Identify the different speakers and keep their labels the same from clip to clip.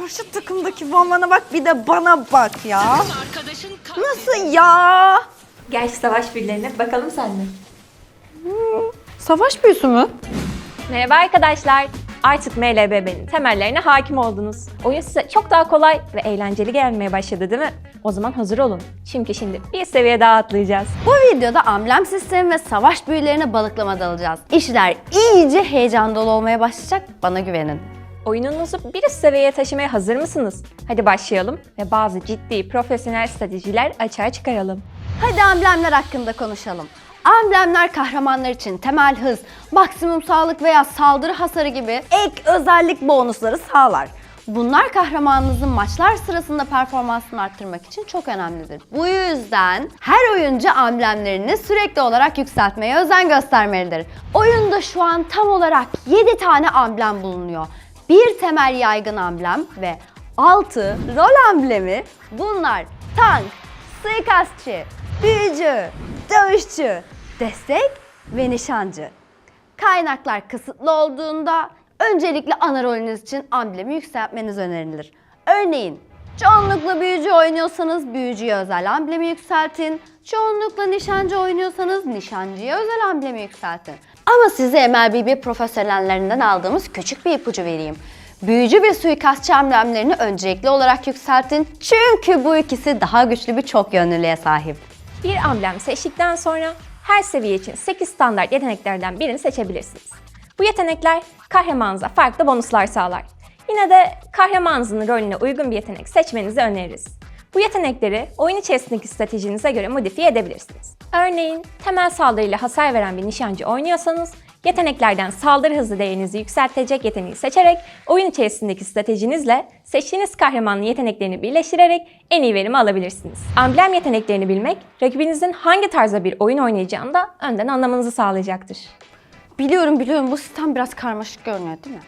Speaker 1: karşı takımdaki Vanvan'a bak bir de bana bak ya.
Speaker 2: Arkadaşın
Speaker 1: Nasıl ya?
Speaker 3: Gel şu savaş birilerine bakalım sen de.
Speaker 1: Savaş büyüsü mü?
Speaker 3: Merhaba arkadaşlar. Artık MLBB'nin temellerine hakim oldunuz. Oyun size çok daha kolay ve eğlenceli gelmeye başladı değil mi? O zaman hazır olun. Çünkü şimdi bir seviye daha atlayacağız.
Speaker 4: Bu videoda amblem sistemi ve savaş büyülerine balıklama dalacağız. İşler iyice heyecan dolu olmaya başlayacak. Bana güvenin.
Speaker 3: Oyununuzu bir üst seviyeye taşımaya hazır mısınız? Hadi başlayalım ve bazı ciddi profesyonel stratejiler açığa çıkaralım.
Speaker 4: Hadi amblemler hakkında konuşalım. Amblemler kahramanlar için temel hız, maksimum sağlık veya saldırı hasarı gibi ek özellik bonusları sağlar. Bunlar kahramanınızın maçlar sırasında performansını arttırmak için çok önemlidir. Bu yüzden her oyuncu amblemlerini sürekli olarak yükseltmeye özen göstermelidir. Oyunda şu an tam olarak 7 tane amblem bulunuyor. Bir temel yaygın amblem ve 6 rol amblemi bunlar tank, suikastçı, büyücü, dövüşçü, destek ve nişancı. Kaynaklar kısıtlı olduğunda öncelikle ana rolünüz için amblemi yükseltmeniz önerilir. Örneğin çoğunlukla büyücü oynuyorsanız büyücüye özel amblemi yükseltin. Çoğunlukla nişancı oynuyorsanız nişancıya özel amblemi yükseltin. Ama size MLBB profesyonellerinden aldığımız küçük bir ipucu vereyim. Büyücü ve suikastçı amblemlerini öncelikli olarak yükseltin çünkü bu ikisi daha güçlü bir çok yönlülüğe sahip.
Speaker 3: Bir amblem seçtikten sonra her seviye için 8 standart yeteneklerden birini seçebilirsiniz. Bu yetenekler kahramanınıza farklı bonuslar sağlar. Yine de kahramanınızın rolüne uygun bir yetenek seçmenizi öneririz. Bu yetenekleri oyun içerisindeki stratejinize göre modifiye edebilirsiniz. Örneğin temel saldırıyla hasar veren bir nişancı oynuyorsanız yeteneklerden saldırı hızı değerinizi yükseltecek yeteneği seçerek oyun içerisindeki stratejinizle seçtiğiniz kahramanın yeteneklerini birleştirerek en iyi verimi alabilirsiniz. Amblem yeteneklerini bilmek rakibinizin hangi tarzda bir oyun oynayacağını da önden anlamanızı sağlayacaktır.
Speaker 4: Biliyorum biliyorum bu sistem biraz karmaşık görünüyor değil mi?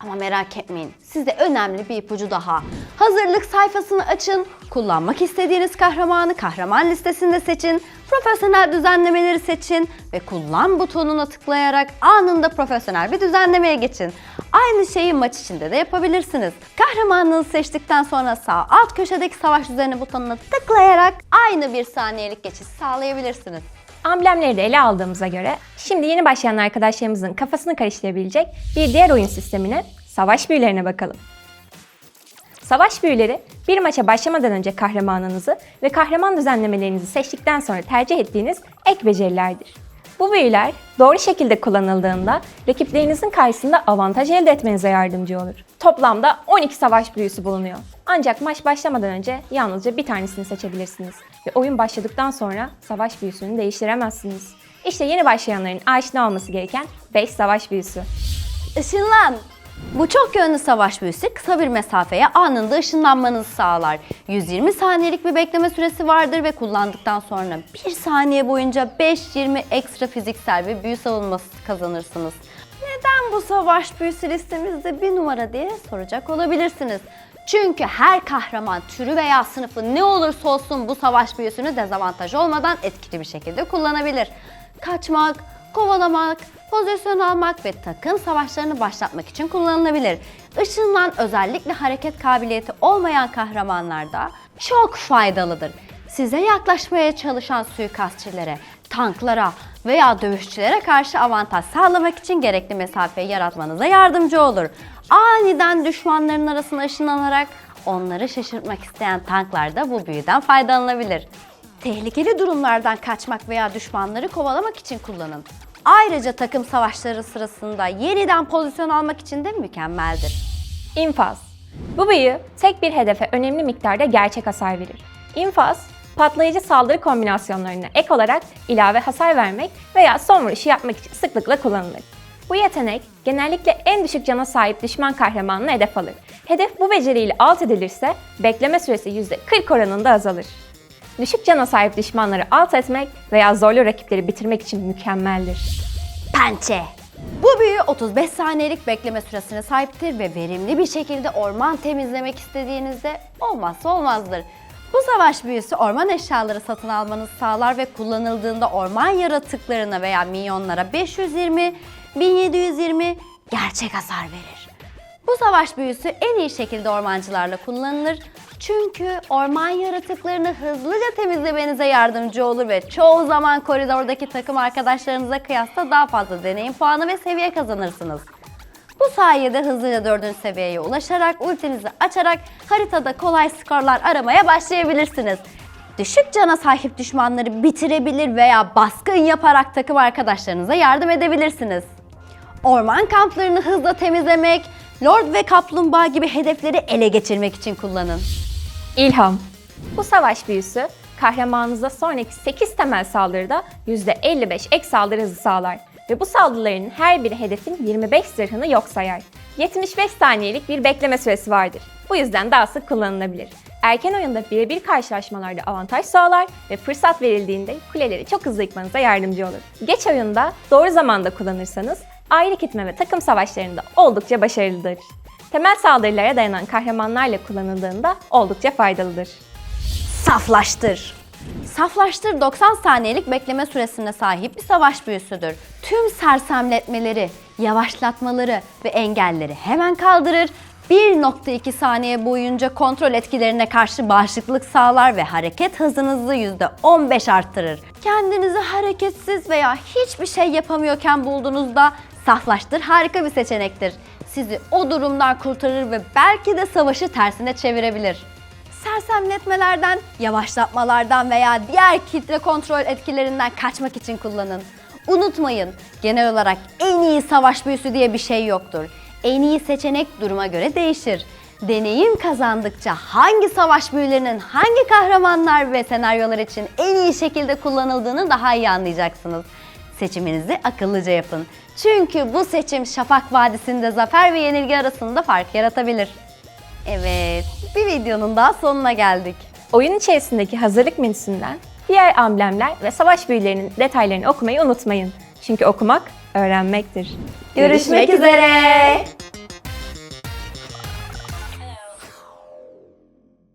Speaker 4: Ama merak etmeyin. Size önemli bir ipucu daha. Hazırlık sayfasını açın. Kullanmak istediğiniz kahramanı kahraman listesinde seçin. Profesyonel düzenlemeleri seçin ve kullan butonuna tıklayarak anında profesyonel bir düzenlemeye geçin. Aynı şeyi maç içinde de yapabilirsiniz. Kahramanınızı seçtikten sonra sağ alt köşedeki savaş düzeni butonuna tıklayarak aynı bir saniyelik geçiş sağlayabilirsiniz.
Speaker 3: Amblemleri de ele aldığımıza göre şimdi yeni başlayan arkadaşlarımızın kafasını karıştırabilecek bir diğer oyun sistemine savaş büyülerine bakalım. Savaş büyüleri bir maça başlamadan önce kahramanınızı ve kahraman düzenlemelerinizi seçtikten sonra tercih ettiğiniz ek becerilerdir. Bu büyüler doğru şekilde kullanıldığında rakiplerinizin karşısında avantaj elde etmenize yardımcı olur. Toplamda 12 savaş büyüsü bulunuyor. Ancak maç başlamadan önce yalnızca bir tanesini seçebilirsiniz. Ve oyun başladıktan sonra savaş büyüsünü değiştiremezsiniz. İşte yeni başlayanların aşina olması gereken 5 savaş büyüsü.
Speaker 4: Işınlan! Bu çok yönlü savaş büyüsü kısa bir mesafeye anında ışınlanmanızı sağlar. 120 saniyelik bir bekleme süresi vardır ve kullandıktan sonra 1 saniye boyunca 5-20 ekstra fiziksel bir büyü savunması kazanırsınız. Neden bu savaş büyüsü listemizde bir numara diye soracak olabilirsiniz. Çünkü her kahraman türü veya sınıfı ne olursa olsun bu savaş büyüsünü dezavantaj olmadan etkili bir şekilde kullanabilir. Kaçmak, kovalamak, pozisyon almak ve takım savaşlarını başlatmak için kullanılabilir. Işınlan özellikle hareket kabiliyeti olmayan kahramanlarda çok faydalıdır. Size yaklaşmaya çalışan suikastçilere, tanklara veya dövüşçülere karşı avantaj sağlamak için gerekli mesafeyi yaratmanıza yardımcı olur. Aniden düşmanların arasına ışınlanarak onları şaşırtmak isteyen tanklar da bu büyüden faydalanabilir. Tehlikeli durumlardan kaçmak veya düşmanları kovalamak için kullanın. Ayrıca takım savaşları sırasında yeniden pozisyon almak için de mükemmeldir.
Speaker 3: İnfaz. Bu büyü tek bir hedefe önemli miktarda gerçek hasar verir. İnfaz, patlayıcı saldırı kombinasyonlarına ek olarak ilave hasar vermek veya son vuruşu yapmak için sıklıkla kullanılır. Bu yetenek genellikle en düşük cana sahip düşman kahramanını hedef alır. Hedef bu beceriyle alt edilirse bekleme süresi %40 oranında azalır. Düşük cana sahip düşmanları alt etmek veya zorlu rakipleri bitirmek için mükemmeldir.
Speaker 4: Pençe. Bu büyü 35 saniyelik bekleme süresine sahiptir ve verimli bir şekilde orman temizlemek istediğinizde olmazsa olmazdır. Bu savaş büyüsü orman eşyaları satın almanızı sağlar ve kullanıldığında orman yaratıklarına veya minyonlara 520, 1720 gerçek hasar verir. Bu savaş büyüsü en iyi şekilde ormancılarla kullanılır. Çünkü orman yaratıklarını hızlıca temizlemenize yardımcı olur ve çoğu zaman koridordaki takım arkadaşlarınıza kıyasla daha fazla deneyim puanı ve seviye kazanırsınız. Bu sayede hızlıca 4. seviyeye ulaşarak ultinizi açarak haritada kolay skorlar aramaya başlayabilirsiniz. Düşük cana sahip düşmanları bitirebilir veya baskın yaparak takım arkadaşlarınıza yardım edebilirsiniz. Orman kamplarını hızla temizlemek, Lord ve Kaplumbağa gibi hedefleri ele geçirmek için kullanın.
Speaker 3: İlham. Bu savaş büyüsü kahramanınıza sonraki 8 temel saldırıda %55 ek saldırı hızı sağlar ve bu saldırıların her biri hedefin 25 zırhını yok sayar. 75 saniyelik bir bekleme süresi vardır. Bu yüzden daha sık kullanılabilir. Erken oyunda birebir karşılaşmalarda avantaj sağlar ve fırsat verildiğinde kuleleri çok hızlı yıkmanıza yardımcı olur. Geç oyunda doğru zamanda kullanırsanız ayrı gitme ve takım savaşlarında oldukça başarılıdır. Temel saldırılara dayanan kahramanlarla kullanıldığında oldukça faydalıdır.
Speaker 4: Saflaştır. Saflaştır 90 saniyelik bekleme süresine sahip bir savaş büyüsüdür. Tüm sersemletmeleri, yavaşlatmaları ve engelleri hemen kaldırır. 1.2 saniye boyunca kontrol etkilerine karşı bağışıklık sağlar ve hareket hızınızı %15 arttırır. Kendinizi hareketsiz veya hiçbir şey yapamıyorken bulduğunuzda saflaştır harika bir seçenektir. Sizi o durumdan kurtarır ve belki de savaşı tersine çevirebilir sersemletmelerden, yavaşlatmalardan veya diğer kitle kontrol etkilerinden kaçmak için kullanın. Unutmayın, genel olarak en iyi savaş büyüsü diye bir şey yoktur. En iyi seçenek duruma göre değişir. Deneyim kazandıkça hangi savaş büyülerinin hangi kahramanlar ve senaryolar için en iyi şekilde kullanıldığını daha iyi anlayacaksınız. Seçiminizi akıllıca yapın. Çünkü bu seçim Şafak Vadisi'nde zafer ve yenilgi arasında fark yaratabilir. Evet, bir videonun daha sonuna geldik.
Speaker 3: Oyun içerisindeki hazırlık menüsünden diğer amblemler ve savaş büyülerinin detaylarını okumayı unutmayın. Çünkü okumak öğrenmektir.
Speaker 4: Görüşmek üzere.